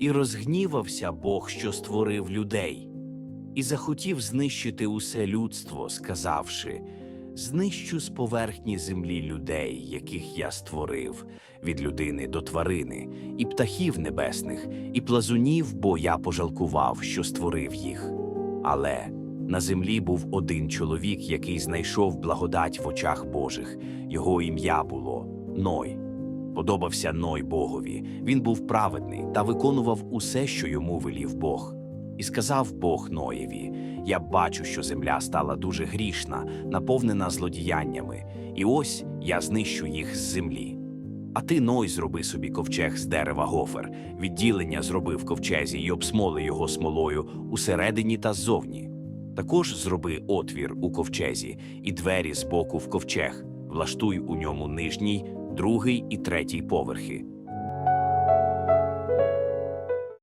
і розгнівався Бог, що створив людей, і захотів знищити усе людство, сказавши: Знищу з поверхні землі людей, яких я створив, від людини до тварини, і птахів небесних, і плазунів, бо я пожалкував, що створив їх. Але на землі був один чоловік, який знайшов благодать в очах Божих. Його ім'я було Ной. Подобався Ной Богові. Він був праведний та виконував усе, що йому велів Бог. І сказав Бог Ноєві: Я бачу, що земля стала дуже грішна, наповнена злодіяннями, і ось я знищу їх з землі. А ти, Ной, зроби собі ковчег з дерева гофер, відділення зроби в ковчезі й обсмоли його смолою усередині та ззовні. Також зроби отвір у ковчезі і двері з боку в ковчег, влаштуй у ньому нижній, другий і третій поверхи.